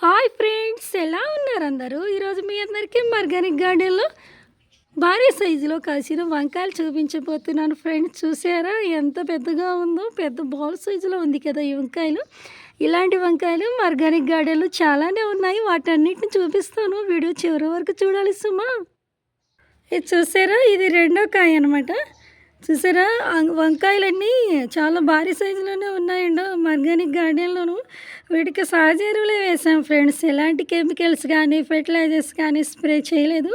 Hi friends ఎలా ఉన్నారు అందరూ? ఈరోజు మీ అందరికీ మర్గానిక్ గార్డెన్లో భారీ సైజులో కాసిన వంకాయలు చూపించబోతున్నాను ఫ్రెండ్స్. చూసారా? ఎంత పెద్దగా ఉందో పెద్ద బాల్ సైజులో ఉంది కదా ఈ వంకాయలు. ఇలాంటి వంకాయలు మర్గానిక్ గార్డెన్లో చాలానే ఉన్నాయి. వాటన్నిటిని చూపిస్తాను. వీడియో చివరి వరకు చూడాలి సుమా. ఇది చూసారా? ఇది రెండో కాయ అనమాట చూసారా? వంకాయలన్నీ చాలా భారీ సైజులోనే ఉన్నాయండి మర్గానిక్ గార్డెన్లోను. వీటికి సహజ ఎరువులే వేసాం ఫ్రెండ్స్. ఎలాంటి కెమికల్స్ కానీ ఫెర్టిలైజర్స్ కానీ స్ప్రే చేయలేదు.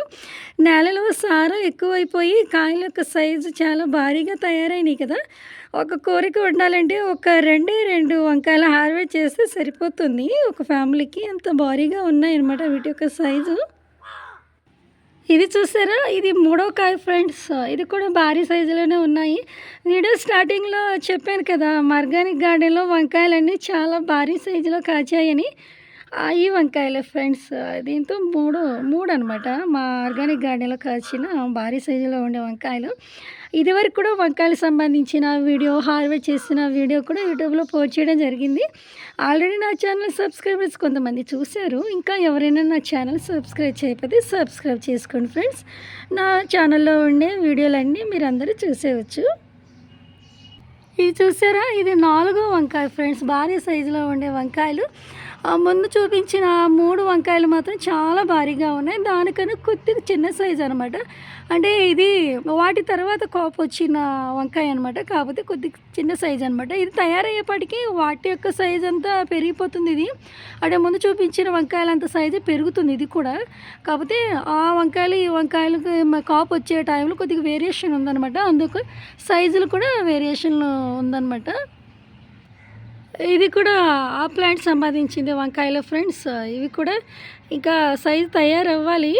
నేలలో సారం ఎక్కువైపోయి కాయల యొక్క సైజు చాలా భారీగా తయారైనాయి కదా. ఒక కోరిక ఉండాలంటే ఒక రెండే రెండు వంకాయలు హార్వెస్ట్ చేస్తే సరిపోతుంది. ఒక ఫ్యామిలీకి అంత భారీగా ఉన్నాయన్నమాట వీటి యొక్క సైజు. ఇది చూసారా? ఇది మూడో కాయ ఫ్రెండ్స్. ఇది కూడా భారీ సైజులోనే ఉన్నాయి. వీడియో స్టార్టింగ్లో చెప్పాను కదా మర్గానిక్ గార్డెన్లో వంకాయలన్నీ చాలా భారీ సైజులో కాచాయని. ఈ వంకాయల ఫ్రెండ్స్ దీంతో మూడు మూడు అనమాట మా ఆర్గానిక్ గార్డెన్లో కాచిన భారీ సైజులో ఉండే వంకాయలు. ఇదివరకు కూడా వంకాయలకు సంబంధించిన వీడియో హార్వెస్ట్ చేసిన వీడియో కూడా యూట్యూబ్లో పోస్ట్ చేయడం జరిగింది. ఆల్రెడీ నా ఛానల్ సబ్స్క్రైబర్స్ కొంతమంది చూశారు. ఇంకా ఎవరైనా నా ఛానల్ సబ్స్క్రైబ్ చేయకపోతే సబ్స్క్రైబ్ చేసుకోండి ఫ్రెండ్స్. నా ఛానల్లో ఉండే వీడియోలన్నీ మీరు అందరూ చూసేయచ్చు. ఇది చూసారా? ఇది నాలుగో వంకాయ ఫ్రెండ్స్. భారీ సైజులో ఉండే వంకాయలు. ముందు చూపించిన మూడు వంకాయలు మాత్రం చాలా భారీగా ఉన్నాయి. దానికన్నా కొద్దిగా చిన్న సైజు అనమాట అంటే ఇది వాటి తర్వాత కాపు వచ్చిన వంకాయ అనమాట కాకపోతే కొద్దిగా చిన్న సైజు అనమాట ఇది తయారయ్యేపటికి వాటి యొక్క సైజ్ అంతా పెరిగిపోతుంది ఇది. అంటే ముందు చూపించిన వంకాయలంత సైజు పెరుగుతుంది ఇది కూడా. కాకపోతే ఆ వంకాయలు ఈ వంకాయలు కాపు వచ్చే టైంలో కొద్దిగా వేరియేషన్ ఉందన్నమాట. అందుకు సైజులు కూడా వేరియేషన్ ఉందన్నమాట. ఇది కూడా ఆ ప్లాంట్ సంబంధించింది వంకాయలో ఫ్రెండ్స్ ఇవి కూడా ఇంకా సైజు తయారవ్వాలి.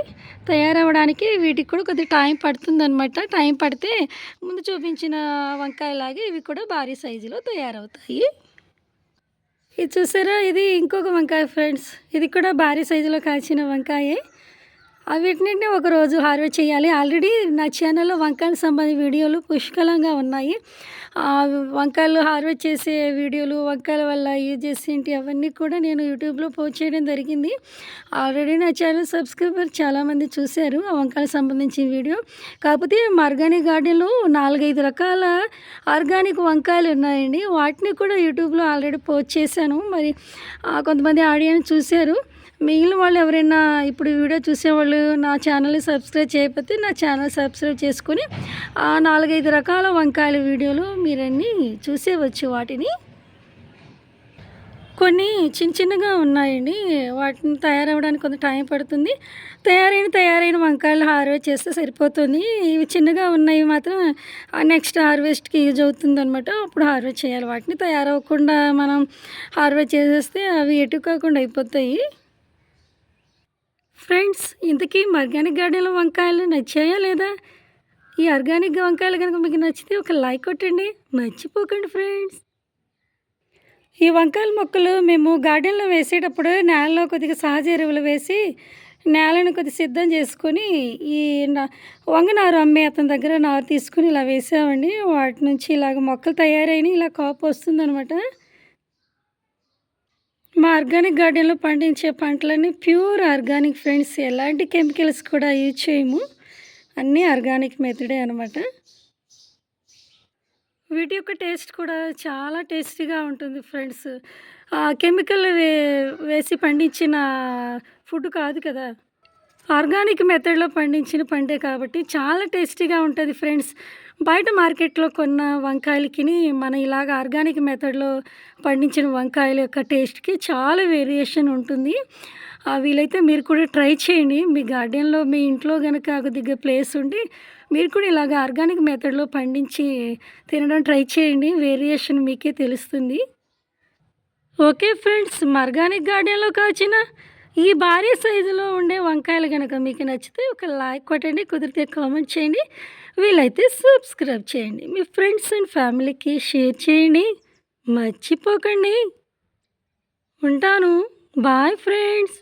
తయారవ్వడానికి వీటికి కూడా కొద్దిగా టైం పడుతుందనమాట టైం పడితే ముందు చూపించిన వంకాయలాగే ఇవి కూడా భారీ సైజులో తయారవుతాయి. ఇది చూసారా? ఇది ఇంకొక వంకాయ ఫ్రెండ్స్ ఇది కూడా భారీ సైజులో కాల్చిన వంకాయే. వీటిని ఒక రోజు హార్వెస్ట్ చేయాలి. ఆల్రెడీ నా ఛానల్లో వంకాయలకు సంబంధించిన వీడియోలు పుష్కలంగా ఉన్నాయి. వంకాయలు హార్వెస్ట్ చేసే వీడియోలు వంకాయల వల్ల యూజ్ చేసేంటి అవన్నీ కూడా నేను యూట్యూబ్లో పోస్ట్ చేయడం జరిగింది. ఆల్రెడీ నా ఛానల్ సబ్స్క్రైబర్ చాలామంది చూశారు ఆ వంకాయలకు సంబంధించిన వీడియో. కాకపోతే మా ఆర్గానిక్ గార్డెన్లో నాలుగైదు రకాల ఆర్గానిక్ వంకాయలు ఉన్నాయండి. వాటిని కూడా యూట్యూబ్లో ఆల్రెడీ పోస్ట్ చేశాను. మరి కొంతమంది ఆడియన్స్ చూశారు. మిగిలిన వాళ్ళు ఎవరైనా ఇప్పుడు వీడియో చూసేవాళ్ళు నా ఛానల్ని సబ్స్క్రైబ్ చేయకపోతే నా ఛానల్ సబ్స్క్రైబ్ చేసుకొని ఆ నాలుగైదు రకాల వంకాయల వీడియోలు మీరన్నీ చూసేవచ్చు వాటిని. కొన్ని చిన్న చిన్నగా ఉన్నాయండి. వాటిని తయారవడానికి కొంత టైం పడుతుంది. తయారైన తయారైన వంకాయలు హార్వెస్ట్ చేస్తే సరిపోతుంది. ఇవి చిన్నగా ఉన్నాయి మాత్రం నెక్స్ట్ హార్వెస్ట్కి యూజ్ అవుతుంది అనమాట అప్పుడు హార్వెస్ట్ చేయాలి. వాటిని తయారవ్వకుండా మనం హార్వెస్ట్ చేసేస్తే అవి ఎటు కాకుండా అయిపోతాయి. ఫ్రెండ్స్ ఇంతకీ ఆర్గానిక్ గార్డెన్లో వంకాయలు నచ్చాయా లేదా? ఈ ఆర్గానిక్ వంకాయలు కనుక మీకు నచ్చితే ఒక లైక్ కొట్టండి. మర్చిపోకండి ఫ్రెండ్స్. ఈ వంకాయల మొక్కలు మేము గార్డెన్లో వేసేటప్పుడు నేలలో కొద్దిగా సహజ ఎరువులు వేసి నేలను కొద్దిగా సిద్ధం చేసుకొని ఈ నా- వంగనారు అమ్మే అతని దగ్గర నారు తీసుకుని ఇలా వేసామండి. వాటి నుంచి ఇలాగ మొక్కలు తయారైన ఇలా కాపు వస్తుందనమాట మా ఆర్గానిక్ గార్డెన్లో పండించే పంటలన్నీ ప్యూర్ ఆర్గానిక్ ఫ్రెండ్స్ ఎలాంటి కెమికల్స్ కూడా యూజ్ చేయము. అన్నీ ఆర్గానిక్ మెథడే అనమాట వీటి యొక్క టేస్ట్ కూడా చాలా టేస్టీగా ఉంటుంది ఫ్రెండ్స్. కెమికల్ వే వేసి పండించిన ఫుడ్ కాదు కదా. ఆర్గానిక్ మెథడ్లో పండించిన పంటే కాబట్టి చాలా టేస్టీగా ఉంటుంది ఫ్రెండ్స్. బయట మార్కెట్లో కొన్న వంకాయలకి మన ఇలాగ ఆర్గానిక్ మెథడ్లో పండించిన వంకాయల యొక్క టేస్ట్కి చాలా వేరియేషన్ ఉంటుంది. వీలైతే మీరు కూడా ట్రై చేయండి. మీ గార్డెన్లో మీ ఇంట్లో కనుక కొద్దిగా ప్లేస్ ఉండి మీరు కూడా ఇలాగ ఆర్గానిక్ మెథడ్లో పండించి తినడం ట్రై చేయండి. వేరియేషన్ మీకే తెలుస్తుంది. ఓకే ఫ్రెండ్స్ ఆర్గానిక్ గార్డెన్లో కాచిన ఈ భారీ సైజులో ఉండే వంకాయలు కనుక మీకు నచ్చితే ఒక లైక్ కొట్టండి కుదిరితే కామెంట్ చేయండి. వీలైతే సబ్స్క్రైబ్ చేయండి. మీ ఫ్రెండ్స్ అండ్ ఫ్యామిలీకి షేర్ చేయండి. మర్చిపోకండి. ఉంటాను. Bye friends.